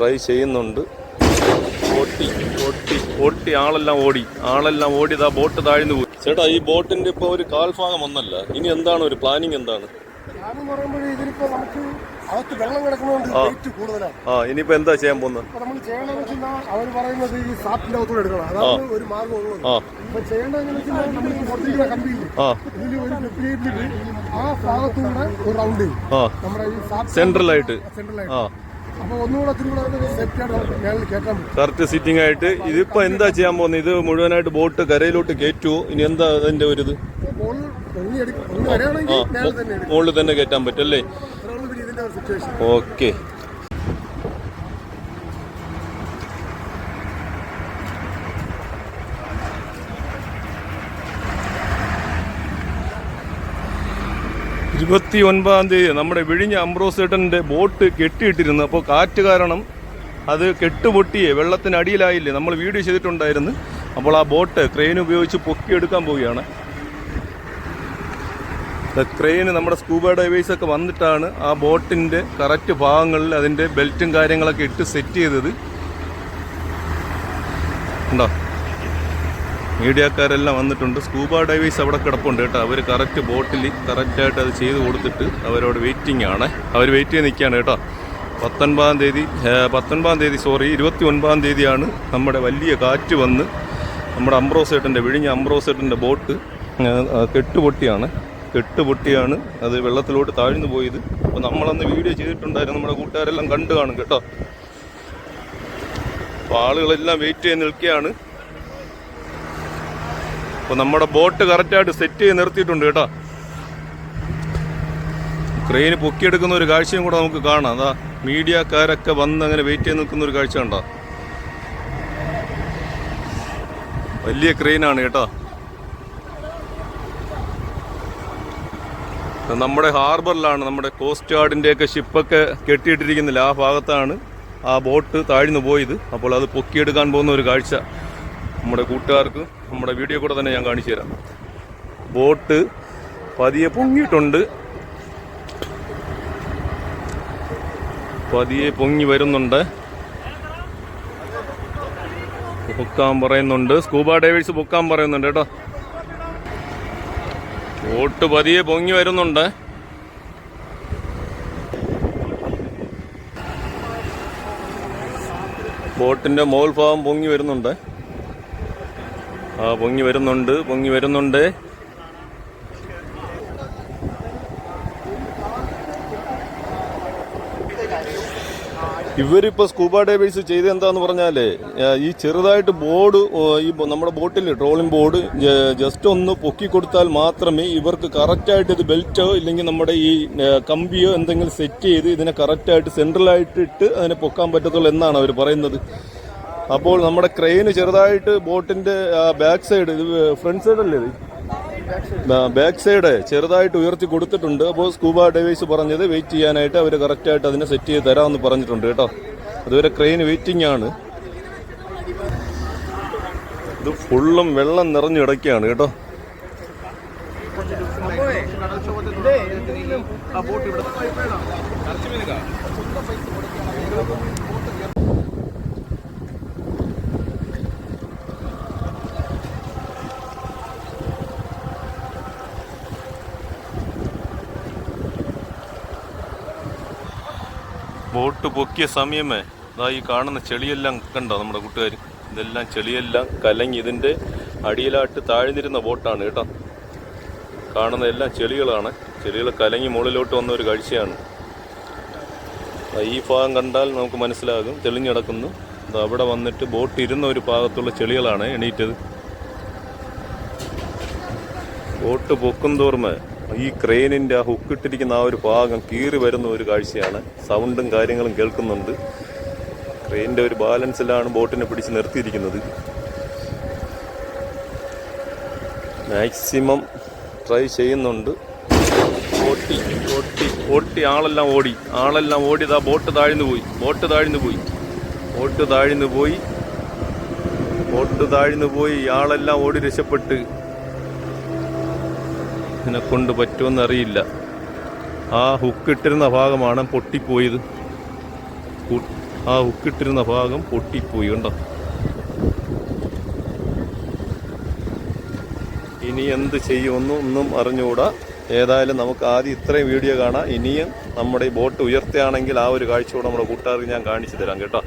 Try ചെയ്യുന്നുണ്ട്. ഓട്ടി ഓട്ടി ഓട്ടി ആളെല്ലാം ഓടി. ആളെല്ലാം ഓടി ഇതാ ബോട്ട് താഴ്ന്നു പോയി. ചേട്ടാ ഈ ബോട്ടിന്റെ ഇപ്പൊ ഒരു കാൽഭാഗം ഒന്നല്ല. ഇനി എന്താണ് ഒരു പ്ലാനിങ് എന്താണ്? ആ. ഇനിയിപ്പോ എന്താ ചെയ്യാൻ പോകുന്നത്? അവർ പറയുന്നത് ഈ സാപ്പിന്റെ അകത്തൂടെ എടുക്കണം. അതാണ് ഒരു ആ. ചെയ്യേണ്ടതെന്ന് വെച്ചാൽ നമ്മൾ ഇതിൽ ഒരു ആ ഒരു റൗണ്ട് നമ്മുടെ ഈ സാപ്പ് സെൻട്രലായിട്ട് സെന്ററിലായിട്ട് കറക്റ്റ് സിറ്റിംഗ് ആയിട്ട്. ഇതിപ്പോ എന്താ ചെയ്യാൻ പോകുന്നത് ഇത് മുഴുവനായിട്ട് ബോട്ട് കരയിലോട്ട് കയറ്റുമോ ഇനി എന്താ അതിന്റെ ഒരു ഇത്? മുകളിൽ തന്നെ കയറ്റാൻ പറ്റും അല്ലേ? ഓക്കെ ഇരുപത്തി ഒൻപതാം തീയതി നമ്മുടെ വിഴിഞ്ഞ അംബ്രോസേട്ടന്റെ ബോട്ട് കെട്ടിയിട്ടിരുന്നു. അപ്പോൾ കാറ്റ് കാരണം അത് കെട്ടുപൊട്ടിയേ വെള്ളത്തിനടിയിലായില്ലേ നമ്മൾ വീഡിയോ ചെയ്തിട്ടുണ്ടായിരുന്നു. അപ്പോൾ ആ ബോട്ട് ക്രെയിൻ ഉപയോഗിച്ച് പൊക്കിയെടുക്കാൻ പോവുകയാണ്. ക്രെയിന് നമ്മുടെ സ്കൂബ ഡൈവേഴ്സ് ഒക്കെ വന്നിട്ടാണ് ആ ബോട്ടിന്റെ കറക്റ്റ് ഭാഗങ്ങളിൽ അതിന്റെ ബെൽറ്റും കാര്യങ്ങളൊക്കെ ഇട്ട് സെറ്റ് ചെയ്തത്. ഉണ്ടോ? മീഡിയക്കാരെല്ലാം വന്നിട്ടുണ്ട്. സ്കൂബ ഡൈവേഴ്സ് അവിടെ കിടപ്പുണ്ട് കേട്ടോ. അവർ കറക്റ്റ് ബോട്ടിൽ കറക്റ്റായിട്ട് അത് ചെയ്ത് കൊടുത്തിട്ട് അവരോട് വെയിറ്റിംഗ് ആണ്. അവർ വെയിറ്റ് ചെയ്ത് നിൽക്കുകയാണ് കേട്ടോ. പത്തൊൻപതാം തീയതി പത്തൊൻപതാം തീയതി സോറി ഇരുപത്തി ഒൻപതാം തീയതിയാണ് നമ്മുടെ വലിയ കാറ്റ് വന്ന് നമ്മുടെ അംബ്രോസേട്ടന്റെ വിഴിഞ്ഞ അംബ്രോസേട്ടന്റെ ബോട്ട് കെട്ടുപൊട്ടിയാണ്. കെട്ടുപൊട്ടിയാണ്. അത് വെള്ളത്തിലോട്ട് താഴ്ന്നു പോയത്. അപ്പോൾ നമ്മളന്ന് വീഡിയോ ചെയ്തിട്ടുണ്ടായിരുന്നു. നമ്മുടെ കൂട്ടുകാരെല്ലാം കണ്ടു കാണും കേട്ടോ. അപ്പോൾ ആളുകളെല്ലാം വെയിറ്റ് ചെയ്ത് നിൽക്കുകയാണ്. അപ്പോൾ നമ്മുടെ ബോട്ട് കറക്റ്റായിട്ട് സെറ്റ് ചെയ്ത് നിർത്തിയിട്ടുണ്ട് കേട്ടോ. ക്രെയിന് പൊക്കിയെടുക്കുന്ന ഒരു കാഴ്ചയും കൂടെ നമുക്ക് കാണാം. അതാ മീഡിയക്കാരൊക്കെ വന്ന് അങ്ങനെ വെയിറ്റ് ചെയ്ത് നിൽക്കുന്ന ഒരു കാഴ്ച ഉണ്ടോ വലിയ ക്രെയിനാണ് കേട്ടോ. നമ്മുടെ ഹാർബറിലാണ് നമ്മുടെ കോസ്റ്റ് ഗാർഡിന്റെയൊക്കെ ഷിപ്പൊക്കെ കെട്ടിയിട്ടിരിക്കുന്നില്ല. ആ ഭാഗത്താണ് ആ ബോട്ട് താഴ്ന്നു പോയത്. അപ്പോൾ അത് പൊക്കിയെടുക്കാൻ പോകുന്ന ഒരു കാഴ്ച നമ്മുടെ കൂട്ടുകാർക്ക്. നമ്മുടെ വീഡിയോ കൂടെ തന്നെ ഞാൻ കാണിച്ചു തരാം. ബോട്ട് പതിയെ പൊങ്ങിയിട്ടുണ്ട്. പതിയെ പൊങ്ങി വരുന്നുണ്ട്. പൊക്കാൻ പറയുന്നുണ്ട്. സ്കൂബ ഡൈവേഴ്സ് പൊക്കാൻ പറയുന്നുണ്ട് കേട്ടോ. ബോട്ട് പതിയെ പൊങ്ങി വരുന്നുണ്ട്. ബോട്ടിന്റെ മോൾ ഭാഗം പൊങ്ങി വരുന്നുണ്ട്. പൊങ്ങി വരുന്നുണ്ട് പൊങ്ങി വരുന്നുണ്ട്. ഇവരിപ്പോ സ്കൂബ ഡൈവേഴ്സ് ചെയ്ത് എന്താന്ന് പറഞ്ഞാലേ ഈ ചെറുതായിട്ട് ബോർഡ് ഈ നമ്മുടെ ബോട്ടിൽ ട്രോളിംഗ് ബോർഡ് ജസ്റ്റ് ഒന്ന് പൊക്കി കൊടുത്താൽ മാത്രമേ ഇവർക്ക് കറക്റ്റായിട്ട് ഇത് ബെൽറ്റോ ഇല്ലെങ്കിൽ നമ്മുടെ ഈ കമ്പിയോ എന്തെങ്കിലും സെറ്റ് ചെയ്ത് ഇതിനെ കറക്റ്റായിട്ട് സെൻട്രലായിട്ട് ഇട്ട് അതിനെ പൊക്കാൻ പറ്റത്തുള്ളൂ എന്നാണ് അവർ പറയുന്നത്. അപ്പോൾ നമ്മുടെ ക്രെയിന് ചെറുതായിട്ട് ബോട്ടിന്റെ ബാക്ക് സൈഡ് ഇത് ഫ്രണ്ട് സൈഡ് അല്ലേ ഇത് ബാക്ക് സൈഡ് ചെറുതായിട്ട് ഉയർത്തി കൊടുത്തിട്ടുണ്ട്. അപ്പോൾ സ്കൂബ ഡൈവേഴ്സ് പറഞ്ഞത് വെയിറ്റ് ചെയ്യാനായിട്ട് അവർ കറക്റ്റായിട്ട് അതിനെ സെറ്റ് ചെയ്ത് തരാമെന്ന് പറഞ്ഞിട്ടുണ്ട് കേട്ടോ. അതുവരെ ക്രെയിൻ വെയിറ്റിംഗ് ആണ്. ഇത് ഫുള്ളും വെള്ളം നിറഞ്ഞു കിടക്കുകയാണ് കേട്ടോ. ബോട്ട് പൊക്കിയ സമയമേ. ഇതാ ഈ കാണുന്ന ചെളിയെല്ലാം കണ്ടോ നമ്മുടെ കൂട്ടുകാർ ഇതെല്ലാം ചെളിയെല്ലാം കലങ്ങി ഇതിന്റെ അടിയിലായിട്ട് താഴ്ന്നിരുന്ന ബോട്ടാണ് കേട്ടോ. കാണുന്ന എല്ലാം ചെളികളാണ്. ചെളികൾ കലങ്ങി മുകളിലോട്ട് വന്ന ഒരു കാഴ്ചയാണ്. ഈ ഭാഗം കണ്ടാൽ നമുക്ക് മനസ്സിലാകും. തെളിഞ്ഞിടക്കുന്നു അവിടെ വന്നിട്ട് ബോട്ട് ഇരുന്ന ഒരു ഭാഗത്തുള്ള ചെളികളാണ് എണീറ്റത്. ബോട്ട് പൊക്കും തോറുമേ ഈ ക്രെയിനിന്റെ ആ ഹുക്കിട്ടിരിക്കുന്ന ആ ഒരു ഭാഗം കീറി വരുന്ന ഒരു കാഴ്ചയാണ്. സൗണ്ടും കാര്യങ്ങളും കേൾക്കുന്നുണ്ട്. ക്രെയിനിന്റെ ഒരു ബാലൻസിലാണ് ബോട്ടിനെ പിടിച്ച് നിർത്തിയിരിക്കുന്നത്. മാക്സിമം ട്രൈ ചെയ്യുന്നുണ്ട്. ഓട്ടി ഓട്ടി ഓട്ടി ആളെല്ലാം ഓടി. ആളെല്ലാം ഓടി ഇതാ ബോട്ട് താഴ്ന്നു പോയി. ബോട്ട് താഴ്ന്നു പോയി. ബോട്ട് താഴ്ന്നു പോയി. ബോട്ട് താഴ്ന്നു പോയി. ആളെല്ലാം ഓടി രക്ഷപ്പെട്ട്. ഇതിനെ കൊണ്ട് പറ്റുമെന്നറിയില്ല. ആ ഹുക്കിട്ടിരുന്ന ഭാഗമാണ് പൊട്ടിപ്പോയത്. ആ ഹുക്കിട്ടിരുന്ന ഭാഗം പൊട്ടിപ്പോയി കണ്ടോ? ഇനി എന്ത് ചെയ്യുമെന്നും ഒന്നും അറിഞ്ഞുകൂടാ. ഏതായാലും നമുക്ക് ആദ്യം ഇത്രയും വീഡിയോ കാണാം. ഇനിയും നമ്മുടെ ഈ ബോട്ട് ഉയർത്തുകയാണെങ്കിൽ ആ ഒരു കാഴ്ച കൂടെ നമ്മുടെ കൂട്ടുകാർക്ക് ഞാൻ കാണിച്ചു തരാം കേട്ടോ.